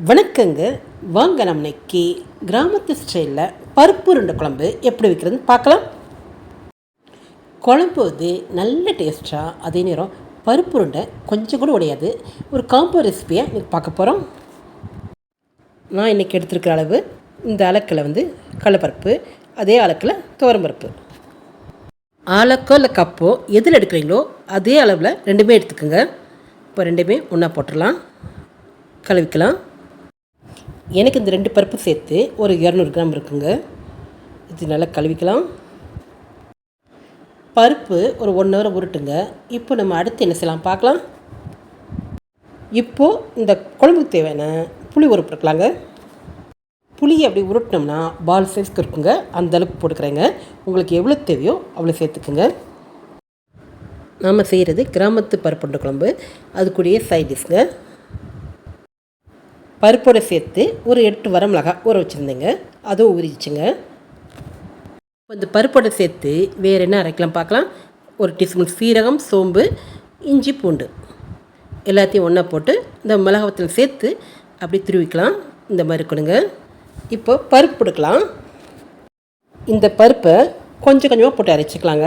வணக்கங்க. வாங்க நம்ம இன்னைக்கு கிராமத்து ஸ்டைலில் பருப்பு உருண்டை குழம்பு எப்படி வைக்கிறதுன்னு பார்க்கலாம். குழம்பு வந்து நல்ல டேஸ்ட்டாக அதே நேரம் பருப்பு உருண்டை கொஞ்சம் கூட உடையாது. ஒரு காம்போ ரெசிபியை இன்றைக்கி பார்க்க போகிறோம் நான் இன்றைக்கி எடுத்துருக்கிற அளவு இந்த அளக்கில் வந்து கடலப்பருப்பு அதே அளக்கில் துவரம்பருப்பு. ஆலக்கோ இல்லை கப்போ எதில் எடுக்கிறீங்களோ அதே அளவில் ரெண்டுமே எடுத்துக்கோங்க. இப்போ ரெண்டுமே ஒன்றா போட்டுடலாம். கழுவிக்கலாம். எனக்கு இந்த ரெண்டு பருப்பு சேர்த்து ஒரு இரநூறு கிராம் இருக்குங்க. இது நல்லா கழுவிக்கலாம். பருப்பு ஒரு ஒன் ஹவர் உருட்டுங்க. இப்போ நம்ம அடுத்து என்ன செய்யலாம் பார்க்கலாம். இப்போது இந்த குழம்புக்கு தேவையான புளி உருப்பிருக்கலாங்க புளியை அப்படி உருட்டினோம்னா பால் சைஸ்க்கு இருக்குங்க. அந்தளவுக்கு போட்டுக்கிறேங்க. உங்களுக்கு எவ்வளோ தேவையோ அவ்வளோ சேர்த்துக்குங்க. நாம் செய்கிறது கிராமத்து பருப்புண்ட குழம்பு. அது கூடயே சைட் டிஷ்ங்க பருப்போடு சேர்த்து ஒரு எட்டு வர மிளகா ஊற வச்சுருந்தேங்க. அதுவும் ஊறிச்சுங்க இப்போ இந்த பருப்போடு சேர்த்து வேறு என்ன அரைக்கலாம் பார்க்கலாம். ஒரு டீஸ்பூன் சீரகம் சோம்பு இஞ்சி பூண்டு. எல்லாத்தையும் ஒன்றா போட்டு இந்த மிளகாவத்தில் சேர்த்து அப்படி துருவிக்கலாம். இந்த மாதிரி கொடுங்க இப்போ பருப்பு எடுக்கலாம் இந்த பருப்பை கொஞ்சம் கொஞ்சமாக போட்டு அரைச்சிக்கலாங்க.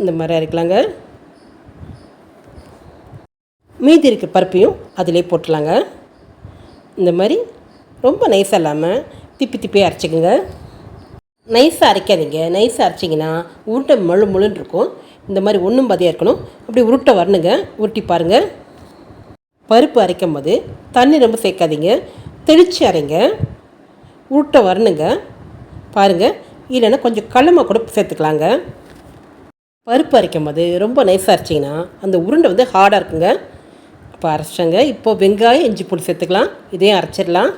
இந்த மாதிரி அரைக்கலாங்க. மீதி இருக்க பருப்பையும் அதிலே போட்டுலாங்க இந்த மாதிரி ரொம்ப நைஸாக இல்லாமல் திப்பி திப்பியாக அரைச்சிக்கோங்க. நைஸாக அரைக்காதீங்க. நைஸாக அரைச்சிங்கன்னா உருட்டை மழு முழுன்னு இருக்கும். இந்த மாதிரி ஒன்றும் பதியாக இருக்கணும். அப்படி உருட்டை வரணுங்க. உருட்டி பாருங்கள் பருப்பு அரைக்கும் போது தண்ணி ரொம்ப சேர்க்காதீங்க. தெளித்து அரைங்க. உருட்டை வரணுங்க. பாருங்கள் இல்லைன்னா கொஞ்சம் கடலமா கூட சேர்த்துக்கலாங்க. பருப்பு அரைக்கும் போது ரொம்ப நைஸாக அரைச்சிங்கன்னா அந்த உருண்டை வந்து ஹார்டாக இருக்குங்க. இப்போ அரைச்சங்க. இப்போ வெங்காயம் இஞ்சி பூண்டு சேர்த்துக்கலாம். இதையும் அரைச்சிடலாம்.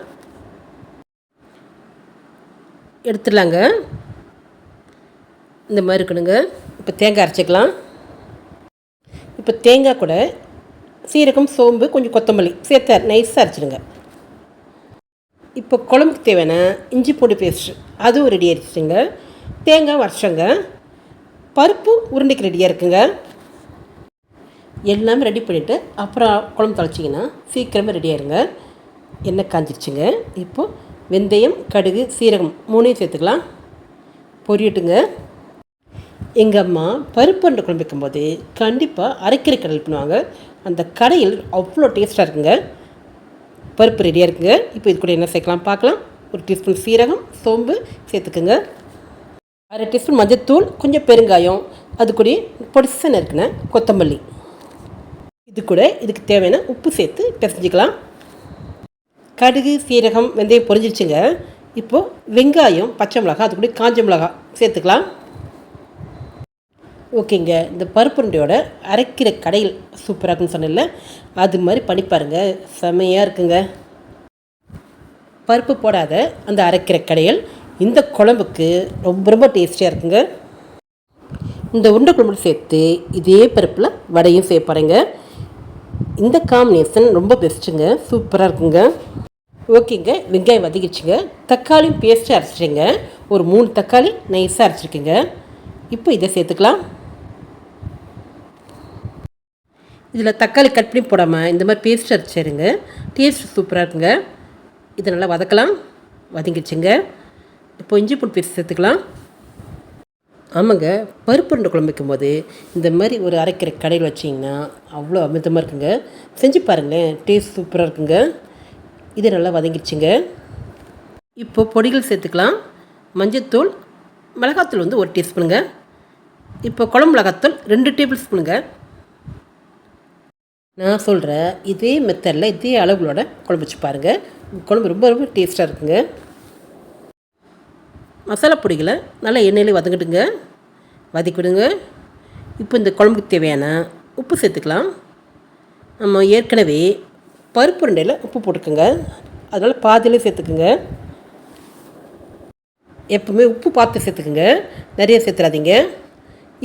எடுத்துடலாங்க. இந்த மாதிரி இருக்கணுங்க. இப்போ தேங்காய் அரைச்சிக்கலாம். இப்போ தேங்காய் கூட சீரகம் சோம்பு கொஞ்சம் கொத்தமல்லி சேர்த்து நைஸாக அரைச்சிடுங்க. இப்போ குழம்புக்கு தேவையான இஞ்சி பூண்டு பேஸ்ட் அதுவும் ரெடி ஆயிடுச்சுங்க. தேங்காய் வரைச்சங்க பருப்பு உருண்டைக்கு ரெடியாக இருக்குங்க. எல்லாமே ரெடி பண்ணிவிட்டு அப்புறம் குழம்பு தொலைச்சிங்கன்னா சீக்கிரமே ரெடி ஆயிருங்க. எண்ணெய் காஞ்சிருச்சுங்க. இப்போது வெந்தயம் கடுகு சீரகம் மூணையும் சேர்த்துக்கலாம். பொரியட்டுங்க. எங்கள் அம்மா பருப்பு அண்டை குழம்பு வைக்கும்போது கண்டிப்பாக அரைக்கிற கடல் பண்ணுவாங்க. அந்த கடையில் அவ்வளோ டேஸ்ட்டாக இருக்குங்க. பருப்பு ரெடியாக இருக்குங்க. இப்போ இது கூட என்ன சேர்க்கலாம். பார்க்கலாம். ஒரு டீஸ்பூன் சீரகம் சோம்பு சேர்த்துக்குங்க. அரை டீஸ்பூன் மஞ்சத்தூள் கொஞ்சம் பெருங்காயம் அது கூட பொடிசன் இருக்குன்னு கொத்தமல்லி. இது கூட இதுக்கு தேவையான உப்பு சேர்த்து பிசைஞ்சிக்கலாம். கடுகு சீரகம் வெந்தயம் பொரிஞ்சிருச்சுங்க. இப்போது வெங்காயம் பச்சை மிளகாய் அது கூட காஞ்ச மிளகாய் சேர்த்துக்கலாம். ஓகேங்க. இந்த பருப்புருண்டையோட அரைக்கிற கடையில் சூப்பராக இருக்குன்னு சொன்னேன்ல அது மாதிரி பண்ணி பாருங்கள் செமையாக இருக்குங்க. பருப்பு போடாத அந்த அரைக்கிற கடையில் இந்த குழம்புக்கு ரொம்ப ரொம்ப டேஸ்டியாக இருக்குங்க. இந்த உருண்டை குழம்பு சேர்த்து இதே பருப்பில் வடையும் சேர்ப்பாருங்க இந்த காம்பினேஷன் ரொம்ப பெஸ்ட்டுங்க சூப்பராக இருக்குங்க. ஓகேங்க. வெங்காயம் வதக்கிடுச்சுங்க. தக்காளியும் பேஸ்ட்டு அரைச்சிடுங்க ஒரு மூணு தக்காளி நைஸாக அரைச்சிருக்குங்க. இப்போ இதை சேர்த்துக்கலாம். இதில் தக்காளி கட் பண்ணி போடாமல் இந்த மாதிரி பேஸ்ட் அரைச்சிருங்க. டேஸ்ட் சூப்பராக இருக்குங்க. இதை நல்லா வதக்கலாம். வதங்கிடுச்சுங்க. இப்போ இஞ்சி பூண்டு பேஸ்ட் சேர்த்துக்கலாம். ஆமாங்க பருப்பு ரெண்டு குழம்பு வைக்கும்போது இந்த மாதிரி ஒரு அரைக்கிற கடையில் வச்சிங்கன்னா அவ்வளோ அமிர்தமாக இருக்குங்க. செஞ்சு பாருங்களேன் டேஸ்ட் சூப்பராக இருக்குங்க. இது நல்லா வதங்கிடுச்சுங்க. இப்போ பொடிகள் சேர்த்துக்கலாம். மஞ்சத்தூள் மிளகாத்தூள் வந்து ஒரு டீஸ்பூனுங்க. இப்போ குழம்பு மிளகாத்தூள் ரெண்டு டேபிள் ஸ்பூனுங்க நான் சொல்கிற இதே மெத்தடில் இதே அளவுகளோட குழம்பு வச்சு பாருங்கள் குழம்பு ரொம்ப ரொம்ப டேஸ்ட்டாக இருக்குங்க. மசாலா பொடிகளை நல்லா எண்ணெயிலே வதங்கிடுங்க வதக்கிவிடுங்க. இப்போ இந்த குழம்புக்கு தேவையான உப்பு சேர்த்துக்கலாம். நம்ம ஏற்கனவே பருப்பு ரெண்டையில் உப்பு போட்டுக்கோங்க. அதனால் பாதியிலே சேர்த்துக்குங்க. எப்பவுமே உப்பு பார்த்து சேர்த்துக்குங்க. நிறைய சேர்த்துறாதீங்க.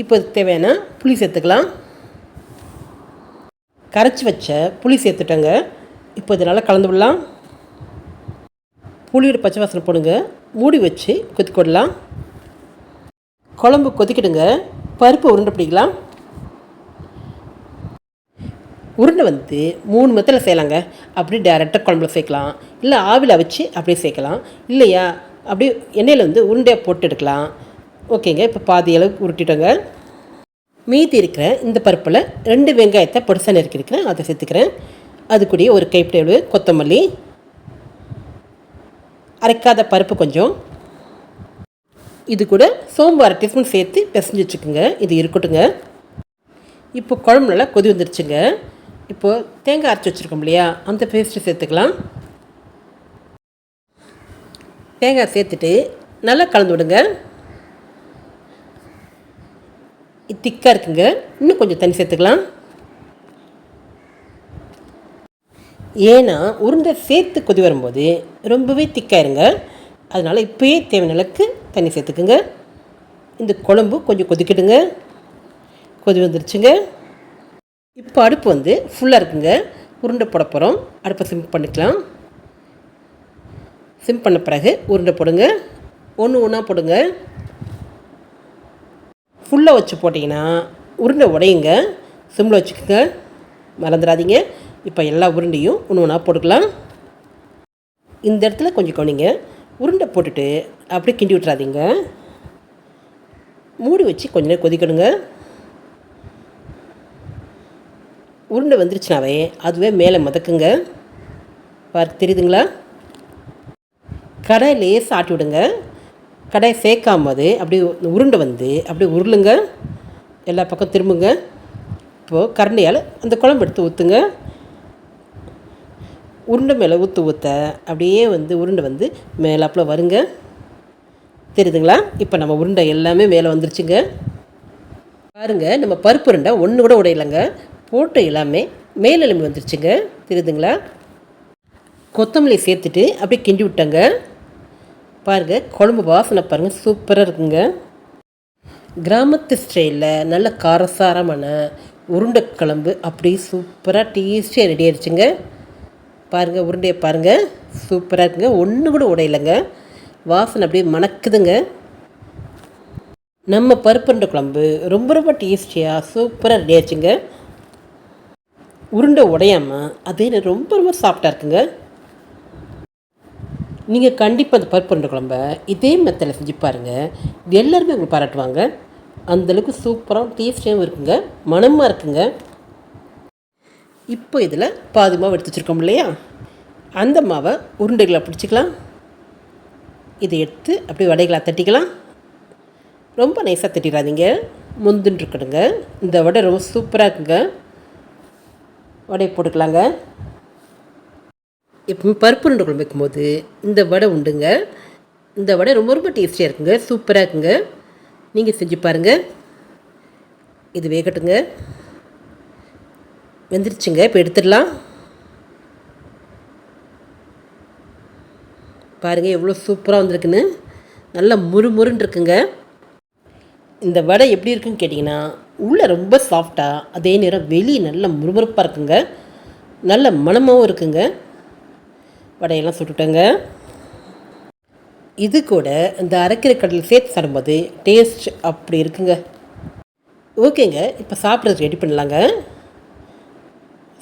இப்போ தேவையான புளி சேர்த்துக்கலாம். கரைச்சி வச்ச புளி சேர்த்துட்டேங்க. இப்போ இதனால் கலந்து விடலாம். புளியோட பச்சை வாசனை போடுங்க. மூடி வச்சு கொதிக்க விடலாம் குழம்பு கொதிக்கிடுங்க பருப்பு உருண்டை பிடிக்கலாம். உருண்டை வந்து மூணு மெத்தில் செய்யலாங்க. அப்படி டேரெக்டாக குழம்புல சேர்க்கலாம். இல்லை ஆவியில் வச்சு அப்படியே சேர்க்கலாம். இல்லையா? அப்படியே எண்ணெயில் வந்து உருண்டையாக போட்டு எடுக்கலாம். ஓகேங்க. இப்போ பாதி அளவுக்கு உருட்டிட்டோங்க. மீதி இருக்கிற இந்த பருப்பில் ரெண்டு வெங்காயத்தை பொடிசாக நறுக்கியிருக்கிறேன் அதை சேர்த்துக்கிறேன். அது கூடயே ஒரு கைப்பிடி அளவு கொத்தமல்லி. அரைக்காத பருப்பு கொஞ்சம். இது கூட சோம்பு அரை டீஸ்பூன் சேர்த்து பிசைஞ்சு வச்சுக்கோங்க. இது இருக்கட்டுங்க இப்போ குழம்பு நல்லா கொதி வந்துருச்சுங்க. இப்போது தேங்காய் அரைச்சி வச்சுருக்கோம் இல்லையா? அந்த பேஸ்ட்டு சேர்த்துக்கலாம். தேங்காய் சேர்த்துட்டு நல்லா கலந்து விடுங்க. இது திக்காக இருக்குங்க. இன்னும் கொஞ்சம் தண்ணி சேர்த்துக்கலாம். ஏன்னா உருண்டை சேர்த்து கொதி வரும்போது ரொம்பவே திக்காயிருங்க அதனால் இப்போயே தேவையான அளவுக்கு தண்ணி சேர்த்துக்குங்க. இந்த குழம்பு கொஞ்சம் கொதிக்கிடுங்க கொதி வந்துருச்சுங்க. இப்போ அடுப்பு வந்து ஃபுல்லாக இருக்குங்க. உருண்டை போட போகிறோம் அடுப்பை சிம் பண்ணிக்கலாம். சிம் பண்ண பிறகு உருண்டை போடுங்க. ஒன்று ஒன்றா போடுங்க. ஃபுல்லாக வச்சு போட்டிங்கன்னா உருண்டை உடையுங்க. சிம்மில் வச்சுக்கோங்க. மறந்துடாதீங்க. இப்போ எல்லா உருண்டையும் ஒன்று ஒன்றா போட்டுக்கலாம். இந்த இடத்துல கொஞ்சம் கவனிங்க. உருண்டை போட்டுட்டு அப்படியே கிண்டி விட்றாதீங்க மூடி வச்சு கொஞ்ச நேரம் கொதிக்கணுங்க. உருண்டை வந்துருச்சுனாவே அதுவே மேலே மதக்குங்க. பார்க்க தெரியுதுங்களா? கடை லேசாக ஆட்டி விடுங்க. கடையை சேர்க்காம அது அப்படியே உருண்டை வந்து அப்படியே உருளுங்க. எல்லா பக்கம் திரும்புங்க. இப்போது கரண்டியால் அந்த குழம்பு எடுத்து ஊற்றுங்க உருண்டை மேலே ஊற்று ஊற்ற அப்படியே வந்து உருண்டை வந்து மேலாப்பில் வருங்க. தெரியுதுங்களா? இப்போ நம்ம உருண்டை எல்லாமே மேலே வந்துருச்சுங்க. பாருங்கள் நம்ம பருப்பு உருண்டை ஒன்று கூட உடையலைங்க. போட்டு எல்லாமே மேலெலும்பி வந்துருச்சுங்க. தெரியுதுங்களா? கொத்தமல்லி சேர்த்துட்டு அப்படியே கிண்டி விட்டேங்க. பாருங்கள் குழம்பு வாசனை பாருங்கள் சூப்பராக இருக்குங்க. கிராமத்து ஸ்டைலில் நல்ல காரசாரமான உருண்டை குழம்பு அப்படியே சூப்பராக டேஸ்டியாக ரெடி ஆயிடுச்சுங்க. பாருங்கள் உருண்டையை பாருங்கள் சூப்பராக இருக்குங்க. ஒன்று கூட உடையலைங்க. வாசனை அப்படியே மணக்குதுங்க. நம்ம பருப்புருண்டை குழம்பு. ரொம்ப ரொம்ப டேஸ்டியாக சூப்பராக ரெடி ஆச்சுங்க. உருண்டை உடையாமல் அதே ரொம்ப ரொம்ப சாஃப்டாக இருக்குங்க. நீங்கள் கண்டிப்பாக அந்த பருப்புருண்டை குழம்ப இதே மெத்தடில் செஞ்சு பாருங்கள் எல்லாருமே உங்களுக்கு பாராட்டுவாங்க. அந்தளவுக்கு சூப்பராக டேஸ்டியாகவும் இருக்குங்க. மனமாக இருக்குங்க. இப்போ இதில் பாதி மாவு எடுத்து வச்சுருக்கோம் இல்லையா? அந்த மாவை உருண்டைகளை பிடிச்சிக்கலாம். இதை எடுத்து அப்படியே வடைகளாக தட்டிக்கலாம். ரொம்ப நைஸாக தட்டிடாதீங்க. முந்துன்ட்ருக்கணுங்க இந்த வடை ரொம்ப சூப்பராக இருக்குங்க. வடையை போட்டுக்கலாங்க. இப்போ பருப்பு உருண்டை குழம்பு வைக்கும்போது இந்த வடை உண்டுங்க. இந்த வடை ரொம்ப ரொம்ப டேஸ்டியாக இருக்குங்க. சூப்பராக இருக்குங்க. நீங்கள் செஞ்சு பாருங்கள் இது வேகட்டுங்க. வெந்துருச்சுங்க. இப்போ எடுத்துடலாம். பாருங்கள் எவ்வளோ சூப்பராக வந்திருக்குன்னு. நல்லா முறுமுறுன்னு இருக்குங்க. இந்த வடை எப்படி இருக்குன்னு கேட்டிங்கன்னா உள்ளே ரொம்ப சாஃப்டாக அதே நேரம் வெளியே நல்ல முறுமுறுப்பாக இருக்குங்க. நல்ல மணமாகவும் இருக்குங்க. வடையெல்லாம் சுட்டுட்டேங்க. இது கூட இந்த அரைக்கிற கடல் சேர்த்து சாடும்போது டேஸ்ட் அப்படி இருக்குங்க. ஓகேங்க இப்போ சாப்பிட்றது ரெடி பண்ணலாங்க.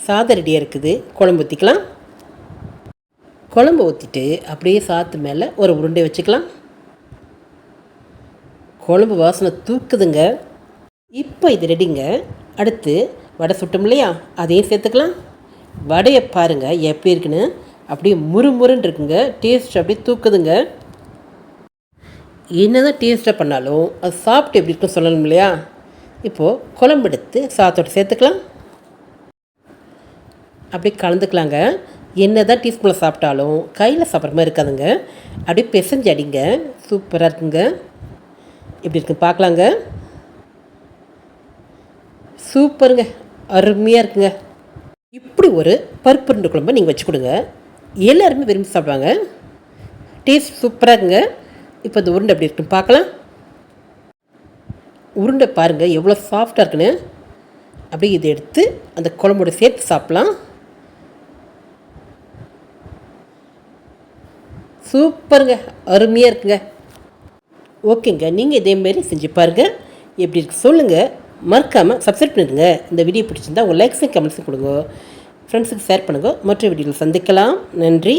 சாதம் ரெடியாக இருக்குது. குழம்பு ஊற்றிக்கலாம் குழம்பு ஊற்றிட்டு அப்படியே சாத்து மேலே ஒரு உருண்டை வச்சுக்கலாம். குழம்பு வாசனை தூக்குதுங்க. இப்போ இது ரெடிங்க. அடுத்து வடை சுட்டோம் இல்லையா? அதையும் சேர்த்துக்கலாம். வடையை பாருங்கள் எப்படி இருக்குன்னு. அப்படியே முறுமுறுன்னு இருக்குங்க. டேஸ்ட் அப்படியே தூக்குதுங்க. என்னதான் டேஸ்ட்டாக பண்ணாலும் அது சாப்பிட்டு எப்படி இருக்குன்னு சொல்லணும் இல்லையா? இப்போது குழம்பு எடுத்து சாத்தோடு சேர்த்துக்கலாம். அப்படியே கலந்துக்கலாங்க. என்ன தான் டீஸ்பூனில் சாப்பிட்டாலும் கையில் சாப்பிட்ற மாதிரி இருக்காதுங்க. அப்படியே பெசஞ்சு அடிங்க. சூப்பராக இருக்குங்க. எப்படி இருக்குன்னு பார்க்கலாங்க. சூப்பருங்க. அருமையாக இருக்குங்க. இப்படி ஒரு பருப்பு ரெண்டு குழம்பு நீங்கள் வச்சு கொடுங்க. எல்லாருமே விரும்பி சாப்பிடுவாங்க. டேஸ்ட் சூப்பராக இருக்குங்க. இப்போ இந்த உருண்டை எப்படி இருக்குன்னு பார்க்கலாம். உருண்டை பாருங்கள் எவ்வளோ சாஃப்டாக இருக்குன்னு. அப்படியே இதை எடுத்து அந்த குழம்போட சேர்த்து சாப்பிட்லாம். சூப்பருங்க. அருமையாக இருக்குங்க. ஓகேங்க. நீங்கள் இதேமாரி செஞ்சு பாருங்கள் எப்படி இருக்கு சொல்லுங்கள் மறக்காமல் சப்ஸ்கிரைப் பண்ணிடுங்க. இந்த வீடியோ பிடிச்சிருந்தா உங்கள் லைக்ஸையும் கமெண்ட்ஸும் கொடுங்க. ஃப்ரெண்ட்ஸுக்கு ஷேர் பண்ணுங்கள் மற்ற வீடியோவில் சந்திக்கலாம். நன்றி.